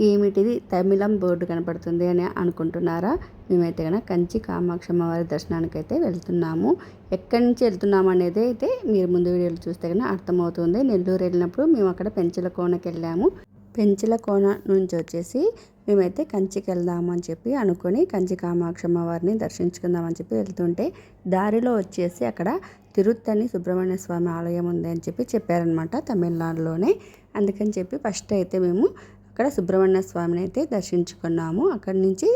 ఏమిటిది తమిళం బోర్డు కనపడుతుంది అని అనుకుంటున్నారా? మేమైతే కనుక కంచి కామాక్షమ్మ వారి దర్శనానికి అయితే వెళ్తున్నాము. ఎక్కడి నుంచి వెళ్తున్నాము అనేది అయితే మీరు ముందు వీడియోలు చూస్తే కనుక అర్థమవుతుంది. నెల్లూరు వెళ్ళినప్పుడు మేము అక్కడ పెంచల కోనకి వెళ్ళాము. పెంచల కోన నుంచి వచ్చేసి మేమైతే కంచికి వెళ్దాము అని చెప్పి అనుకొని కంచి కామాక్షమ్మ వారిని దర్శించుకుందామని చెప్పి వెళ్తుంటే దారిలో వచ్చేసి అక్కడ తిరుత్తని సుబ్రహ్మణ్య స్వామి ఆలయం ఉంది అని చెప్పి చెప్పారనమాట తమిళనాడులోనే. అందుకని చెప్పి ఫస్ట్ అయితే మేము అక్కడ సుబ్రహ్మణ్య స్వామిని అయితే దర్శించుకున్నాము. అక్కడి నుంచి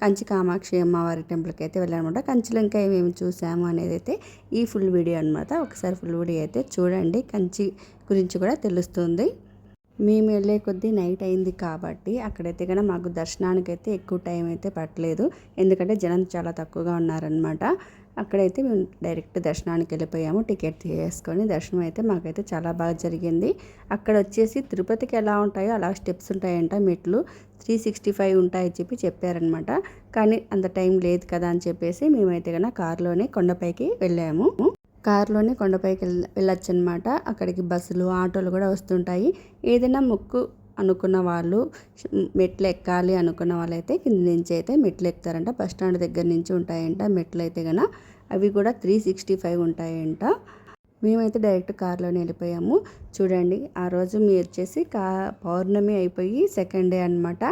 కంచి కామాక్షి అమ్మవారి టెంపుల్కి అయితే వెళ్ళామన్నమాట కంచిలో ఇంకా ఏమేమి చూసాము అనేది అయితే ఈ ఫుల్ వీడియో అనమాట ఒకసారి ఫుల్ వీడియో అయితే చూడండి. కంచి గురించి కూడా తెలుస్తుంది. మేము వెళ్ళే కొద్దీ నైట్ అయింది కాబట్టి అక్కడైతే కనుక మాకు దర్శనానికి అయితే ఎక్కువ టైం అయితే పట్టలేదు. ఎందుకంటే జనం చాలా తక్కువగా ఉన్నారనమాట అక్కడైతే మేము డైరెక్ట్ దర్శనానికి వెళ్ళిపోయాము. టికెట్ తీసుకొని దర్శనం అయితే మాకైతే చాలా బాగా జరిగింది. అక్కడ వచ్చేసి తిరుపతికి ఎలా ఉంటాయో అలా స్టెప్స్ ఉంటాయంట. మెట్లు త్రీ సిక్స్టీ ఫైవ్ ఉంటాయని చెప్పి చెప్పారనమాట కానీ అంత టైం లేదు కదా అని చెప్పేసి మేమైతే కన్నా కారులోనే కొండపైకి వెళ్ళాము. కారులోనే కొండపైకి వెళ్ళొచ్చు అనమాట అక్కడికి బస్సులు ఆటోలు కూడా వస్తుంటాయి. ఏదైనా మొక్కు అనుకున్న వాళ్ళు మెట్లు ఎక్కాలి అనుకున్న వాళ్ళైతే కింద నుంచి అయితే మెట్లు ఎక్కుతారంట బస్ స్టాండ్ దగ్గర నుంచి ఉంటాయంట మెట్లు అయితే కనుక అవి కూడా త్రీ సిక్స్టీ ఫైవ్ ఉంటాయంట. మేమైతే డైరెక్ట్ కార్లోనే వెళ్ళిపోయాము. చూడండి ఆ రోజు మీరు వచ్చేసి కా పౌర్ణమి అయిపోయి సెకండ్ డే అనమాట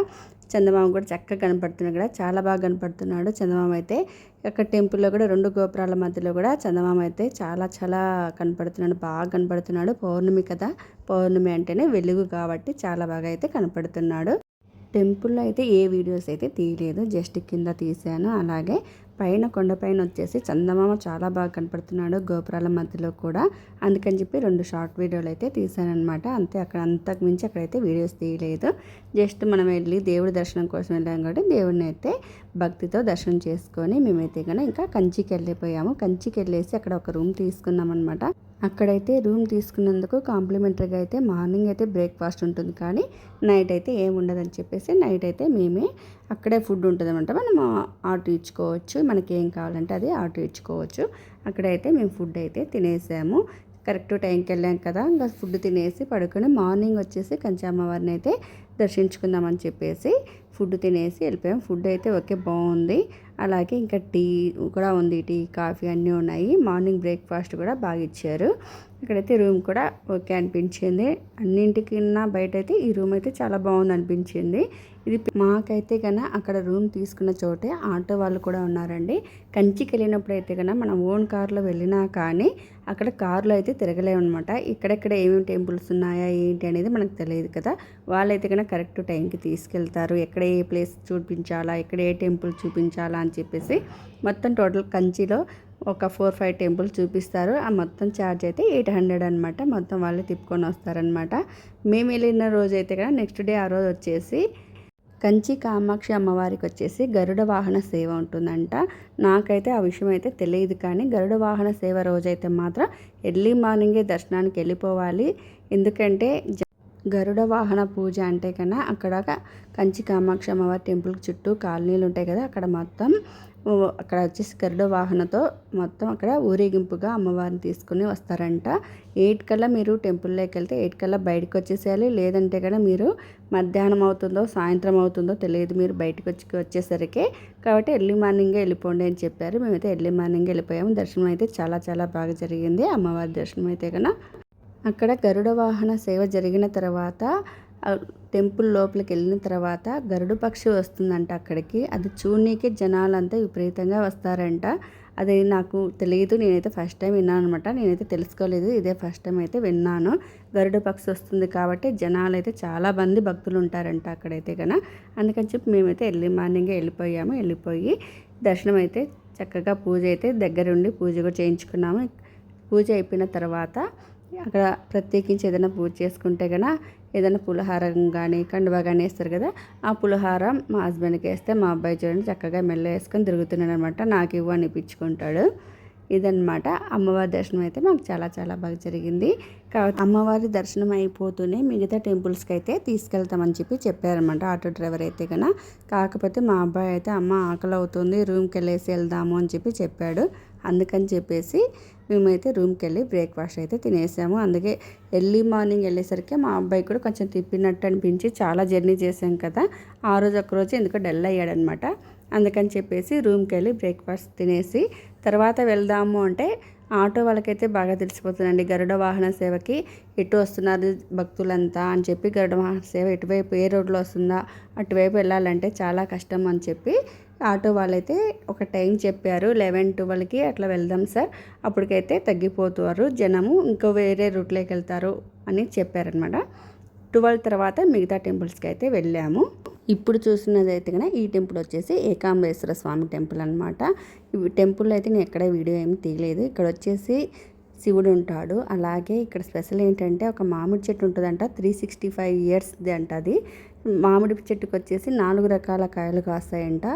చందమామ కూడా చక్కగా కనపడుతున్నాడు కూడా చాలా బాగా కనపడుతున్నాడు చందమామ అయితే. అక్కడ టెంపుల్లో కూడా రెండు గోపురాల మధ్యలో కూడా చందమామ అయితే చాలా చాలా కనపడుతున్నాడు బాగా కనపడుతున్నాడు. పౌర్ణమి కదా పౌర్ణమి అంటేనే వెలుగు కాబట్టి చాలా బాగా అయితే కనపడుతున్నాడు. టెంపుల్లో అయితే ఏ వీడియోస్ అయితే తీయలేదు జస్ట్ కింద తీశాను. అలాగే పైన కొండపైన వచ్చేసి చందమామ చాలా బాగా కనపడుతున్నాడు గోపురాల మధ్యలో కూడా. అందుకని చెప్పి రెండు షార్ట్ వీడియోలు అయితే తీశానమాట అంతే అక్కడ అంతకు మించి అక్కడైతే వీడియోస్ తీయలేదు. జస్ట్ మనం వెళ్ళి దేవుడి దర్శనం కోసం వెళ్ళాం కాబట్టి దేవుడిని అయితే భక్తితో దర్శనం చేసుకొని మేమైతే కనుక ఇంకా కంచికి వెళ్ళిపోయాము. కంచికి వెళ్ళేసి అక్కడ ఒక రూమ్ తీసుకున్నాం అనమాట అక్కడైతే రూమ్ తీసుకున్నందుకు కాంప్లిమెంటరీగా అయితే మార్నింగ్ అయితే బ్రేక్ఫాస్ట్ ఉంటుంది కానీ నైట్ అయితే ఏమి ఉండదని చెప్పేసి నైట్ అయితే మేమే అక్కడే ఫుడ్ ఉంటుందన్నమాట. మనం ఆర్డర్ ఇచ్చుకోవచ్చు. మనకి ఏం కావాలంటే అది ఆర్డర్ ఇచ్చుకోవచ్చు. అక్కడైతే మేము ఫుడ్ అయితే తినేసాము. కరెక్ట్ టైంకి వెళ్ళాం కదా. ఇంకా ఫుడ్ తినేసి పడుకొని మార్నింగ్ వచ్చేసి కంచి అమ్మవారిని అయితే దర్శించుకుందామని చెప్పేసి ఫుడ్ తినేసి వెళ్ళిపోయాం. ఫుడ్ అయితే ఓకే బాగుంది. అలాగే ఇంకా టీ కూడా ఉంది టీ కాఫీ అన్నీ ఉన్నాయి. మార్నింగ్ బ్రేక్ఫాస్ట్ కూడా బాగా ఇచ్చారు. ఇక్కడైతే రూమ్ కూడా ఓకే అనిపించింది. అన్నింటికన్నా బయట అయితే ఈ రూమ్ అయితే చాలా బాగుంది అనిపించింది. ఇది మాకైతే కన్నా అక్కడ రూమ్ తీసుకున్న చోటే ఆటో వాళ్ళు కూడా ఉన్నారండి. కంచికి వెళ్ళినప్పుడు అయితే కన్నా మనం ఓన్ కార్లో వెళ్ళినా కానీ అక్కడ కారులో అయితే తిరగలేమన్నమాట. ఇక్కడెక్కడ ఏమేమి టెంపుల్స్ ఉన్నాయా ఏంటి అనేది మనకు తెలియదు కదా. వాళ్ళైతే కనుక కరెక్ట్ టైంకి తీసుకెళ్తారు. ఎక్కడ ఏ ప్లేస్ చూపించాలా ఎక్కడ ఏ టెంపుల్ చూపించాలా అని చెప్పేసి మొత్తం టోటల్ కంచిలో ఒక ఫోర్ ఫైవ్ టెంపుల్ చూపిస్తారు. ఆ మొత్తం ఛార్జ్ అయితే ఎయిట్ హండ్రెడ్ అనమాట మొత్తం వాళ్ళే తిప్పుకొని వస్తారనమాట మేము వెళ్ళిన రోజు అయితే కదా నెక్స్ట్ డే ఆ రోజు వచ్చేసి కంచి కామాక్షి అమ్మవారికి వచ్చేసి గరుడ వాహన సేవ ఉంటుందంట. నాకైతే ఆ విషయం అయితే తెలియదు కానీ గరుడ వాహన సేవ రోజైతే మాత్రం ఎర్లీ మార్నింగే దర్శనానికి వెళ్ళిపోవాలి. ఎందుకంటే గరుడ వాహన పూజ అంటే కన్నా అక్కడ కంచి కామాక్షి అమ్మవారి టెంపుల్ చుట్టూ కాలనీలు ఉంటాయి కదా అక్కడ మొత్తం అక్కడ వచ్చేసి గరుడ వాహనతో మొత్తం అక్కడ ఊరేగింపుగా అమ్మవారిని తీసుకుని వస్తారంట. ఎయిట్ కల్లా మీరు టెంపుల్లోకి వెళ్తే ఎయిట్ కల్లా బయటకు వచ్చేసేయాలి. లేదంటే కదా మీరు మధ్యాహ్నం అవుతుందో సాయంత్రం అవుతుందో తెలియదు. మీరు బయటకు వచ్చి వచ్చేసరికి కాబట్టి ఎర్లీ మార్నింగే వెళ్ళిపోండి అని చెప్పారు. మేమైతే ఎర్లీ మార్నింగ్ వెళ్ళిపోయాము. దర్శనం అయితే చాలా చాలా బాగా జరిగింది. అమ్మవారి దర్శనం అయితే కన్నా అక్కడ గరుడ వాహన సేవ జరిగిన తర్వాత టెంపుల్ లోపలికి వెళ్ళిన తర్వాత గరుడు పక్షి వస్తుందంట అక్కడికి. అది చూడనీకి జనాలంతా విపరీతంగా వస్తారంట. అది నాకు తెలియదు నేనైతే ఫస్ట్ టైం విన్నాను అనమాట నేనైతే తెలుసుకోలేదు ఇదే ఫస్ట్ టైం అయితే విన్నాను. గరుడు పక్షి వస్తుంది కాబట్టి జనాలు అయితే చాలా మంది భక్తులు ఉంటారంట అక్కడైతే కన అందుకని చెప్పి మేమైతే ఎర్లీ మార్నింగే వెళ్ళిపోయాము. వెళ్ళిపోయి దర్శనం అయితే చక్కగా పూజ అయితే దగ్గరుండి పూజ కూడా చేయించుకున్నాము. పూజ అయిపోయిన తర్వాత అక్కడ ప్రత్యేకించి ఏదైనా పూజ చేసుకుంటే కనుక ఏదైనా పులిహారం కానీ కండువా కానీ వేస్తారు కదా ఆ పులిహారం మా హస్బెండ్కి వేస్తే మా అబ్బాయి చూడండి చక్కగా మెల్ల వేసుకొని తిరుగుతున్నాడు అనమాట నాకు ఇవ్వు అనిపించుకుంటాడు ఇదనమాట. అమ్మవారి దర్శనం అయితే మాకు చాలా చాలా బాగా జరిగింది. కాబట్టి అమ్మవారి దర్శనం అయిపోతూనే మిగతా టెంపుల్స్కి అయితే తీసుకెళ్తామని చెప్పి చెప్పారనమాట. ఆటో డ్రైవర్ అయితే కన్నా కాకపోతే మా అబ్బాయి అయితే అమ్మ ఆకలి అవుతుంది రూమ్కి వెళ్ళేసి వెళ్దాము అని చెప్పి చెప్పాడు. అందుకని చెప్పేసి మేమైతే రూమ్కి వెళ్ళి బ్రేక్ఫాస్ట్ అయితే తినేసాము. అందుకే ఎర్లీ మార్నింగ్ వెళ్ళేసరికి మా అబ్బాయి కూడా కొంచెం తిప్పినట్టు అనిపించి చాలా జర్నీ చేసాం కదా. ఆ రోజు ఒక్కరోజు ఎందుకో డల్ అయ్యాడనమాట. అందుకని చెప్పేసి రూమ్కి వెళ్ళి బ్రేక్ఫాస్ట్ తినేసి తర్వాత వెళ్దాము అంటే ఆటో వాళ్ళకైతే బాగా తెలిసిపోతుందండి. గరుడ వాహన సేవకి ఎటు వస్తున్నారు భక్తులంతా అని చెప్పి గరుడ వాహన సేవ ఎటువైపు ఏ రోడ్లో వస్తుందా అటువైపు వెళ్ళాలంటే చాలా కష్టం అని చెప్పి ఆటో వాళ్ళైతే ఒక టైం చెప్పారు. లెవెన్ ట్వెల్వ్కి అట్లా వెళ్దాం సార్. అప్పటికైతే తగ్గిపోతారు జనము. ఇంకో వేరే రూట్లోకి వెళ్తారు అని చెప్పారనమాట ట్వెల్వ్ తర్వాత మిగతా టెంపుల్స్కి అయితే వెళ్ళాము. ఇప్పుడు చూసినది అయితే కనుక ఈ టెంపుల్ వచ్చేసి ఏకాంబేశ్వర స్వామి టెంపుల్ అనమాట ఈ టెంపుల్ అయితే నేను ఎక్కడ వీడియో ఏమి తీయలేదు. ఇక్కడ వచ్చేసి శివుడు ఉంటాడు. అలాగే ఇక్కడ స్పెషల్ ఏంటంటే ఒక మామిడి చెట్టు ఉంటుందంట. త్రీ సిక్స్టీ ఫైవ్ ఇయర్స్ది అంట అది. మామిడి చెట్టుకు వచ్చేసి నాలుగు రకాల కాయలు కాస్తాయంట.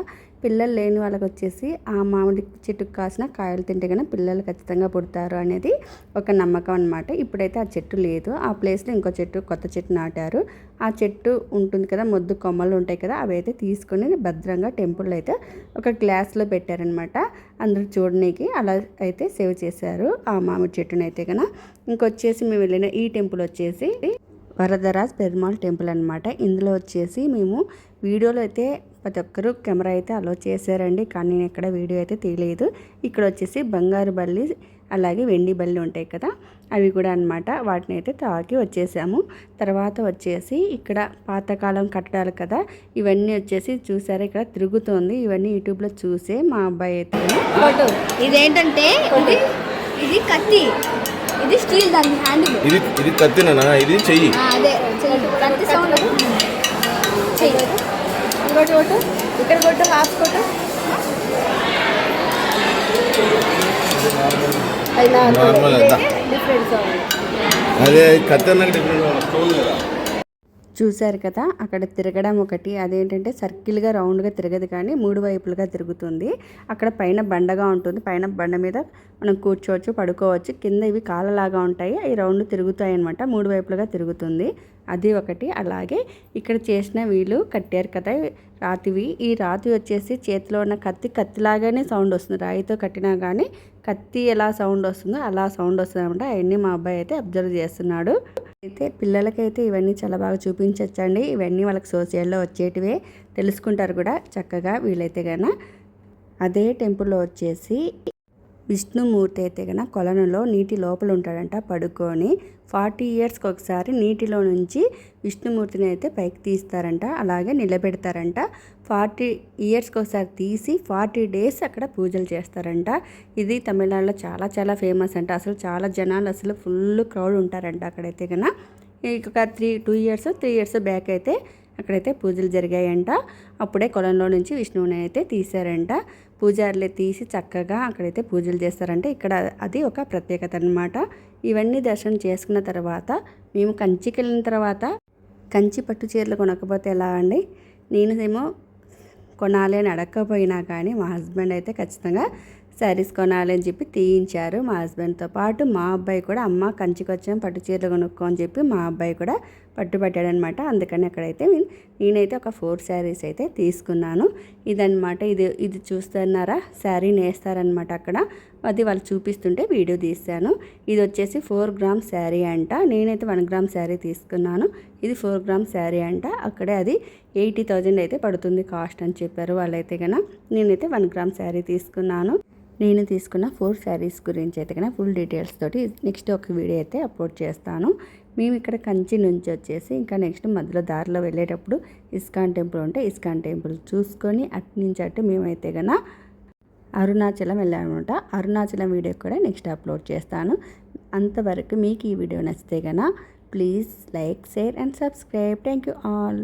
పిల్లలు లేని వాళ్ళకి వచ్చేసి ఆ మామిడి చెట్టుకు కాసిన కాయలు తింటే కన్నా పిల్లలు ఖచ్చితంగా పుడతారు అనేది ఒక నమ్మకం అనమాట ఇప్పుడైతే ఆ చెట్టు లేదు. ఆ ప్లేస్లో ఇంకో చెట్టు కొత్త చెట్టు నాటారు. ఆ చెట్టు ఉంటుంది కదా మొద్దు కొమ్మలు ఉంటాయి కదా అవి అయితే తీసుకొని భద్రంగా టెంపుల్ అయితే ఒక గ్లాస్లో పెట్టారనమాట అందరూ చూడడానికి అలా అయితే సేవ్ చేశారు ఆ మామిడి చెట్టునైతే అయితే కన్నా ఇంకొచ్చేసి మేము వెళ్ళిన ఈ టెంపుల్ వచ్చేసి వరదరాజ్ పెరుమాల్ టెంపుల్ అనమాట ఇందులో వచ్చేసి మేము వీడియోలో అయితే ప్రతి ఒక్కరు కెమెరా అయితే అలో చేశారండి. కానీ నేను ఎక్కడ వీడియో అయితే తీయలేదు. ఇక్కడ వచ్చేసి బంగారు బల్లి అలాగే వెండి బల్లి ఉంటాయి కదా అవి కూడా అనమాట వాటిని అయితే తాకి వచ్చేసాము. తర్వాత వచ్చేసి ఇక్కడ పాతకాలం కట్టడాలు కదా ఇవన్నీ వచ్చేసి చూసారా? ఇక్కడ తిరుగుతోంది. ఇవన్నీ యూట్యూబ్లో చూసే మా అబ్బాయి అయితే ఇదేంటంటే ఇది? ఇది కత్తి. ఇది స్టీల్ దాని హ్యాండిల్ ఇది ఇది కత్తినా ఇది చెయ్యి. అదే చెయ్యి. కత్తి సౌండ్ చెయ్యి. ఇంకోటి కొట్టు. ఇక్కడ కొట్టు హాఫ్ కొట్టు. ఎంత? డిఫరెంట్ సౌండ్ అదే కత్తి అన్నాక డిఫరెంట్ స్టోన్ కదా. చూశారు కదా అక్కడ తిరగడం ఒకటి. అదేంటంటే సర్కిల్గా రౌండ్గా తిరగదు కానీ మూడు వైపులుగా తిరుగుతుంది. అక్కడ పైన బండగా ఉంటుంది. పైన బండ మీద మనం కూర్చోవచ్చు పడుకోవచ్చు. కింద ఇవి కాళ్ళలాగా ఉంటాయి. అవి రౌండ్ తిరుగుతాయి అనమాట మూడు వైపులుగా తిరుగుతుంది. అది ఒకటి. అలాగే ఇక్కడ చేసిన వీళ్ళు కట్టారు కదా రాతివి. ఈ రాతి వచ్చేసి చేతిలో ఉన్న కత్తి కత్తిలాగానే సౌండ్ వస్తుంది. రాయితో కట్టినా కానీ కత్తి ఎలా సౌండ్ వస్తుందో అలా సౌండ్ వస్తుంది అనమాట అవన్నీ మా అబ్బాయి అయితే అబ్జర్వ్ చేస్తున్నాడు. అయితే పిల్లలకైతే ఇవన్నీ చాలా బాగా చూపించవచ్చండి ఇవన్నీ వాళ్ళకి సోషల్లో వచ్చేటివే తెలుసుకుంటారు కూడా చక్కగా వీలైతే కనుక అదే టెంపుల్లో వచ్చేసి విష్ణుమూర్తి అయితే కనుక కొలనులో నీటి లోపల ఉంటాడంట పడుకొని. ఫార్టీ ఇయర్స్కి ఒకసారి నీటిలో నుంచి విష్ణుమూర్తిని అయితే పైకి తీస్తారంట. అలాగే నిలబెడతారంట. ఫార్టీ ఇయర్స్కి ఒకసారి తీసి ఫార్టీ డేస్ అక్కడ పూజలు చేస్తారంట. ఇది తమిళనాడులో చాలా చాలా ఫేమస్ అంట. అసలు చాలా జనాలు అసలు ఫుల్ క్రౌడ్ ఉంటారంట అక్కడైతే కన్నా ఒక three two years three years back అయితే అక్కడైతే పూజలు జరిగాయంట. అప్పుడే కొలంలో నుంచి విష్ణువుని అయితే తీశారంట. పూజారులే తీసి చక్కగా అక్కడైతే పూజలు చేస్తారంటే. ఇక్కడ అది ఒక ప్రత్యేకత అనమాట ఇవన్నీ దర్శనం చేసుకున్న తర్వాత మేము కంచికి వెళ్ళిన తర్వాత కంచి పట్టు చీరలు కొనకపోతే ఎలా అండి? నేనేమో కొనాలి అని అడగకపోయినా కానీ మా హస్బెండ్ అయితే ఖచ్చితంగా శారీస్ కొనాలని చెప్పి తీయించారు మా హస్బెండ్తో పాటు. మా అబ్బాయి కూడా అమ్మ కంచికొచ్చాం పట్టు చీరలు కొనుక్కో అని చెప్పి మా అబ్బాయి కూడా పట్టుబట్టాడనమాట. అందుకని అక్కడైతే నేనైతే ఒక ఫోర్ శారీస్ అయితే తీసుకున్నాను. ఇదనమాట ఇది ఇది చూస్తున్నారా? శారీ నేస్తారనమాట అక్కడ. అది వాళ్ళు చూపిస్తుంటే వీడియో తీశాను. ఇది వచ్చేసి ఫోర్ గ్రామ్ శారీ అంట. నేనైతే వన్ గ్రామ్ శారీ తీసుకున్నాను. ఇది ఫోర్ గ్రామ్ శారీ అంట. అక్కడే అది ఎయిటీ థౌజండ్ అయితే పడుతుంది కాస్ట్ అని చెప్పారు వాళ్ళైతే కనుక నేనైతే వన్ గ్రామ్ శారీ తీసుకున్నాను. నేను తీసుకున్న ఫోర్ శారీస్ గురించి అయితే కనుక ఫుల్ డీటెయిల్స్ తోటి నెక్స్ట్ ఒక వీడియో అయితే అప్లోడ్ చేస్తాను. మేము ఇక్కడ కంచి నుంచి వచ్చేసి ఇంకా నెక్స్ట్ మధ్యలో దారిలో వెళ్ళేటప్పుడు ఇస్కాన్ టెంపుల్ ఉంటే ఇస్కాన్ టెంపుల్ చూసుకొని అటు నుంచి అటు మేమైతే గన అరుణాచలం వెళ్ళామన్నమాట. అరుణాచలం వీడియో కూడా నెక్స్ట్ అప్లోడ్ చేస్తాను. అంతవరకు మీకు ఈ వీడియో నచ్చితే గన please like share and subscribe. Thank you all.